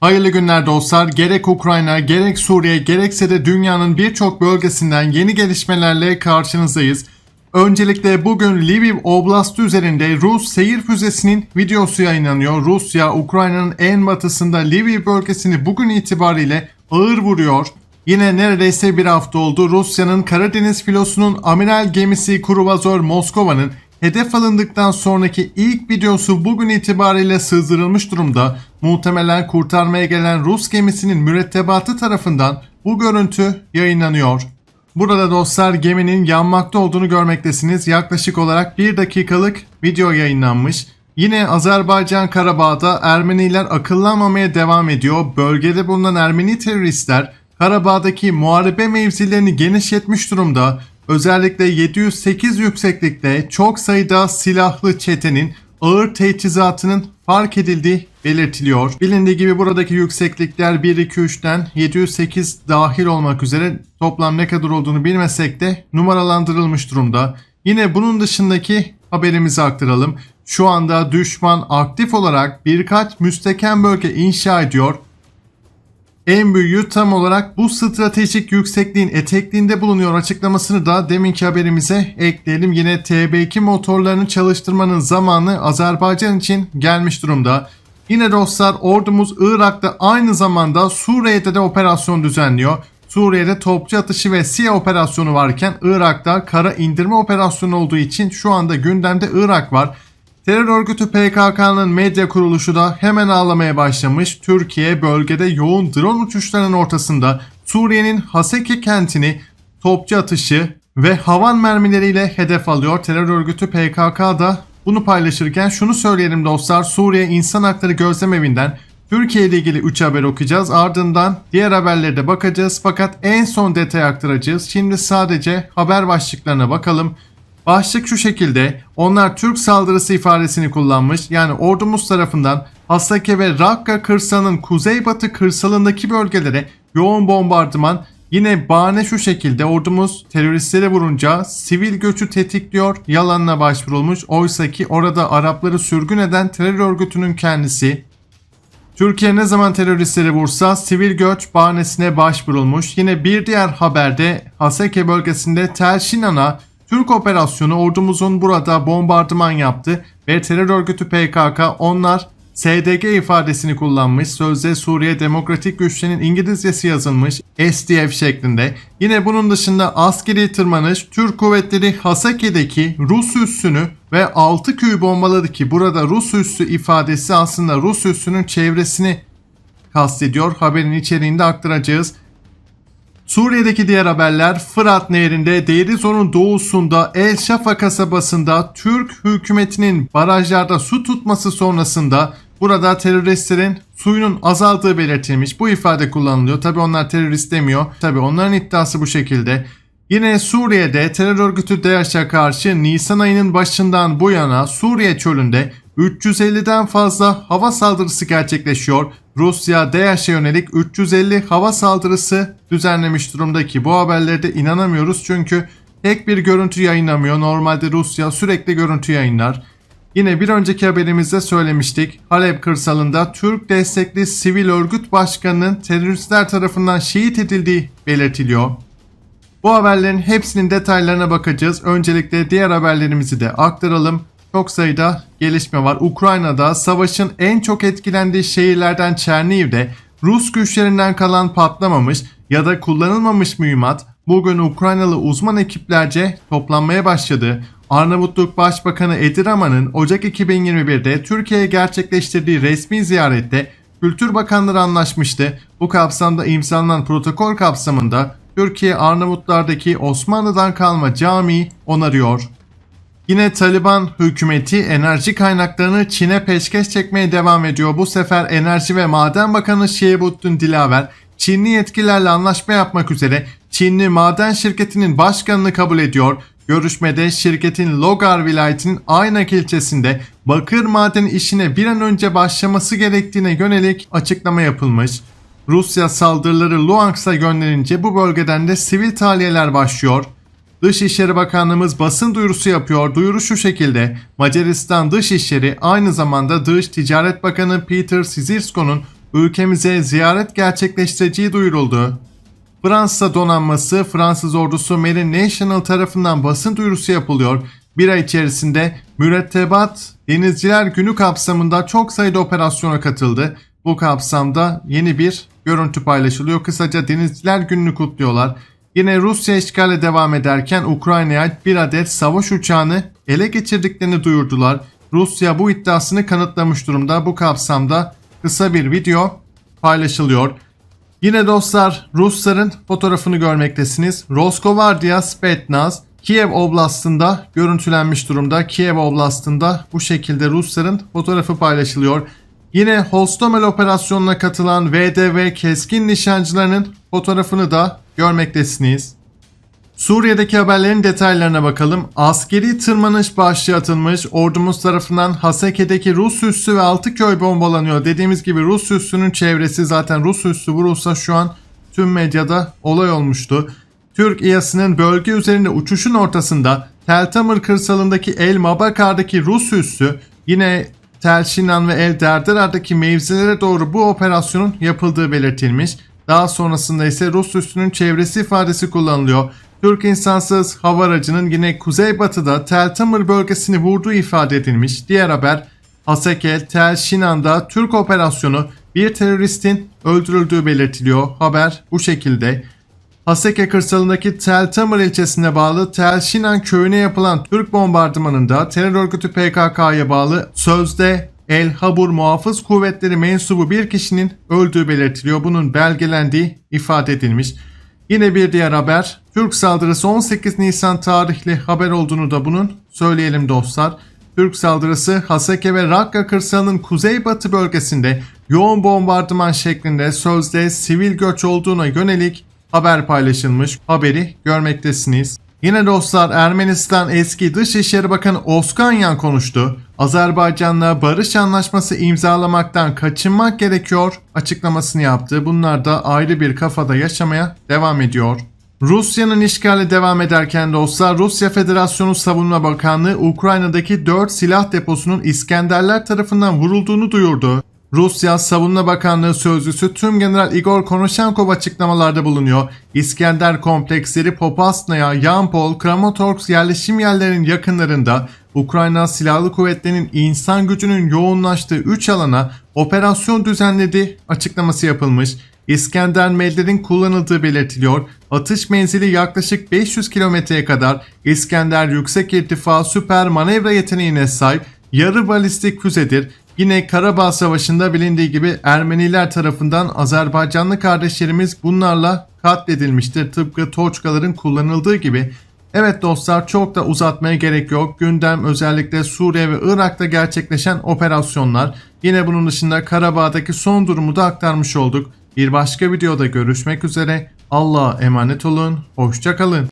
Hayırlı günler dostlar. Gerek Ukrayna, gerek Suriye, gerekse de dünyanın birçok bölgesinden yeni gelişmelerle karşınızdayız. Öncelikle bugün Lviv Oblastı üzerinde Rus seyir füzesinin videosu yayınlanıyor. Rusya, Ukrayna'nın en batısında Lviv bölgesini bugün itibariyle ağır vuruyor. Yine neredeyse bir hafta oldu Rusya'nın Karadeniz filosunun amiral gemisi Kruvazor Moskova'nın hedef alındıktan sonraki ilk videosu bugün itibariyle sızdırılmış durumda. Muhtemelen kurtarmaya gelen Rus gemisinin mürettebatı tarafından bu görüntü yayınlanıyor. Burada dostlar geminin yanmakta olduğunu görmektesiniz. Yaklaşık olarak 1 dakikalık video yayınlanmış. Yine Azerbaycan Karabağ'da Ermeniler akıllanmamaya devam ediyor. Bölgede bulunan Ermeni teröristler Karabağ'daki muharebe mevzilerini genişletmiş durumda. Özellikle 708 yükseklikte çok sayıda silahlı çetenin ağır teçhizatının fark edildiği belirtiliyor. Bilindiği gibi buradaki yükseklikler 1-2-3'ten 708 dahil olmak üzere toplam ne kadar olduğunu bilmesek de numaralandırılmış durumda. Yine bunun dışındaki haberimizi aktaralım. Şu anda düşman aktif olarak birkaç müstehkem bölge inşa ediyor. En büyüğü tam olarak bu stratejik yüksekliğin etekliğinde bulunuyor açıklamasını da deminki haberimize ekleyelim. Yine TB2 motorlarını çalıştırmanın zamanı Azerbaycan için gelmiş durumda. Yine dostlar ordumuz Irak'ta aynı zamanda Suriye'de de operasyon düzenliyor. Suriye'de topçu atışı ve SİA operasyonu varken Irak'ta kara indirme operasyonu olduğu için şu anda gündemde Irak var. Terör örgütü PKK'nın medya kuruluşu da hemen ağlamaya başlamış. Türkiye bölgede yoğun drone uçuşlarının ortasında Suriye'nin Haseki kentini topçu atışı ve havan mermileriyle hedef alıyor. Terör örgütü PKK da bunu paylaşırken şunu söyleyelim dostlar. Suriye İnsan Hakları Gözlem Evi'nden Türkiye ile ilgili 3 haber okuyacağız. Ardından diğer haberlere de bakacağız. Fakat en son detay aktaracağız. Şimdi sadece haber başlıklarına bakalım. Başlık şu şekilde. Onlar Türk saldırısı ifadesini kullanmış. Yani ordumuz tarafından Hasake ve Rakka kırsalının kuzeybatı kırsalındaki bölgelere yoğun bombardıman Yine bahane şu şekilde ordumuz teröristlere vurunca sivil göçü tetikliyor yalanına başvurulmuş. Oysa ki orada Arapları sürgün eden terör örgütünün kendisi Türkiye ne zaman teröristleri vursa sivil göç bahanesine başvurulmuş. Yine bir diğer haberde Haseke bölgesinde Tel Şinan'a Türk operasyonu ordumuzun burada bombardıman yaptı ve terör örgütü PKK onlar SDG ifadesini kullanmış. Sözde Suriye Demokratik Güçlerinin İngilizcesi yazılmış SDF şeklinde. Yine bunun dışında askeri tırmanış Türk kuvvetleri Hasake'deki Rus üssünü ve 6 köyü bombaladı ki burada Rus üssü ifadesi aslında Rus üssünün çevresini kastediyor. Haberin içeriğinde aktaracağız. Suriye'deki diğer haberler Fırat Nehri'nde Deirizor'un doğusunda El Şafa kasabasında Türk hükümetinin barajlarda su tutması sonrasında burada teröristlerin suyunun azaldığı belirtilmiş. Bu ifade kullanılıyor. Tabi onlar terörist demiyor. Tabi onların iddiası bu şekilde. Yine Suriye'de terör örgütü DAEŞ'e karşı Nisan ayının başından bu yana Suriye çölünde 350'den fazla hava saldırısı gerçekleşiyor. Rusya DAEŞ'e yönelik 350 hava saldırısı düzenlemiş durumda ki bu haberlerde inanamıyoruz çünkü tek bir görüntü yayınlamıyor. Normalde Rusya sürekli görüntü yayınlar. Yine bir önceki haberimizde söylemiştik. Halep kırsalında Türk destekli sivil örgüt başkanının teröristler tarafından şehit edildiği belirtiliyor. Bu haberlerin hepsinin detaylarına bakacağız. Öncelikle diğer haberlerimizi de aktaralım. Çok sayıda gelişme var. Ukrayna'da savaşın en çok etkilendiği şehirlerden Çerniv'de Rus güçlerinden kalan patlamamış ya da kullanılmamış mühimmat bugün Ukraynalı uzman ekiplerce toplanmaya başladı. Arnavutluk Başbakanı Edi Rama'nın Ocak 2021'de Türkiye'ye gerçekleştirdiği resmi ziyarette Kültür Bakanları anlaşmıştı. Bu kapsamda imzalanan protokol kapsamında Türkiye Arnavutlardaki Osmanlı'dan kalma cami onarıyor. Yine Taliban hükümeti enerji kaynaklarını Çin'e peşkeş çekmeye devam ediyor. Bu sefer Enerji ve Maden Bakanı Şehbuttin Dilaver, Çinli yetkililerle anlaşma yapmak üzere Çinli maden şirketinin başkanını kabul ediyor. Görüşmede şirketin Logar vilayetinin Aynak ilçesinde bakır maden işine bir an önce başlaması gerektiğine yönelik açıklama yapılmış. Rusya saldırıları Luhansk'a gönderince bu bölgeden de sivil tahliyeler başlıyor. Dışişleri Bakanlığımız basın duyurusu yapıyor. Duyuru şu şekilde. Macaristan Dışişleri aynı zamanda Dış Ticaret Bakanı Peter Sizirsko'nun ülkemize ziyaret gerçekleştireceği duyuruldu. Fransa donanması Fransız ordusu Marine National tarafından basın duyurusu yapılıyor. Bir ay içerisinde mürettebat Denizciler Günü kapsamında çok sayıda operasyona katıldı. Bu kapsamda yeni bir görüntü paylaşılıyor. Kısaca Denizciler Günü'nü kutluyorlar. Yine Rusya işgale devam ederken Ukrayna'ya bir adet savaş uçağını ele geçirdiklerini duyurdular. Rusya bu iddiasını kanıtlamış durumda. Bu kapsamda kısa bir video paylaşılıyor. Yine dostlar Rusların fotoğrafını görmektesiniz. Roskovardia Spetnaz Kiev Oblast'ında görüntülenmiş durumda. Kiev Oblast'ında bu şekilde Rusların fotoğrafı paylaşılıyor. Yine Hostomel operasyonuna katılan VDV keskin nişancılarının fotoğrafını da görmektesiniz. Suriye'deki haberlerin detaylarına bakalım. Askeri tırmanış başlığı atılmış. Ordumuz tarafından Haseke'deki Rus üssü ve altı köy bombalanıyor. Dediğimiz gibi Rus üssünün çevresi zaten Rus üssü vurulsa şu an tüm medyada olay olmuştu. Türk İHA'sının bölge üzerinde uçuşun ortasında Tel Tamır kırsalındaki El Mabakar'daki Rus üssü yine Tel Şinan ve El Derdera'daki mevzilere doğru bu operasyonun yapıldığı belirtilmiş. Daha sonrasında ise Rus üssünün çevresi ifadesi kullanılıyor. Türk insansız hava aracının yine kuzeybatıda Tel Tamır bölgesini vurduğu ifade edilmiş. Diğer haber Haseke, Tel Şinan'da Türk operasyonu bir teröristin öldürüldüğü belirtiliyor. Haber bu şekilde. Haseke kırsalındaki Tel Tamır ilçesine bağlı Tel Şinan köyüne yapılan Türk bombardımanında terör örgütü PKK'ya bağlı sözde El Habur Muhafız Kuvvetleri mensubu bir kişinin öldüğü belirtiliyor. Bunun belgelendiği ifade edilmiş. Yine bir diğer haber. Türk saldırısı 18 Nisan tarihli haber olduğunu da bunun söyleyelim dostlar. Türk saldırısı Haseke ve Rakka kırsalının kuzeybatı bölgesinde yoğun bombardıman şeklinde sözde sivil göç olduğuna yönelik haber paylaşılmış. Haberi görmektesiniz. Yine dostlar Ermenistan eski Dışişleri Bakanı Oskanyan konuştu. Azerbaycan'la barış anlaşması imzalamaktan kaçınmak gerekiyor açıklamasını yaptı. Bunlar da ayrı bir kafada yaşamaya devam ediyor. Rusya'nın işgali devam ederken dostlar Rusya Federasyonu Savunma Bakanlığı Ukrayna'daki 4 silah deposunun İskenderler tarafından vurulduğunu duyurdu. Rusya Savunma Bakanlığı Sözcüsü Tüm General Igor Konashenkov açıklamalarda bulunuyor. İskender kompleksleri Popasnaya, Yampol, Kramatorsk yerleşim yerlerinin yakınlarında Ukrayna Silahlı Kuvvetleri'nin insan gücünün yoğunlaştığı 3 alana operasyon düzenledi açıklaması yapılmış. İskender medlerin kullanıldığı belirtiliyor. Atış menzili yaklaşık 500 kilometreye kadar İskender yüksek irtifa süper manevra yeteneğine sahip yarı balistik füzedir. Yine Karabağ Savaşı'nda bilindiği gibi Ermeniler tarafından Azerbaycanlı kardeşlerimiz bunlarla katledilmiştir. Tıpkı Toçkaların kullanıldığı gibi. Evet dostlar çok da uzatmaya gerek yok. Gündem özellikle Suriye ve Irak'ta gerçekleşen operasyonlar. Yine bunun dışında Karabağ'daki son durumu da aktarmış olduk. Bir başka videoda görüşmek üzere. Allah'a emanet olun. Hoşçakalın.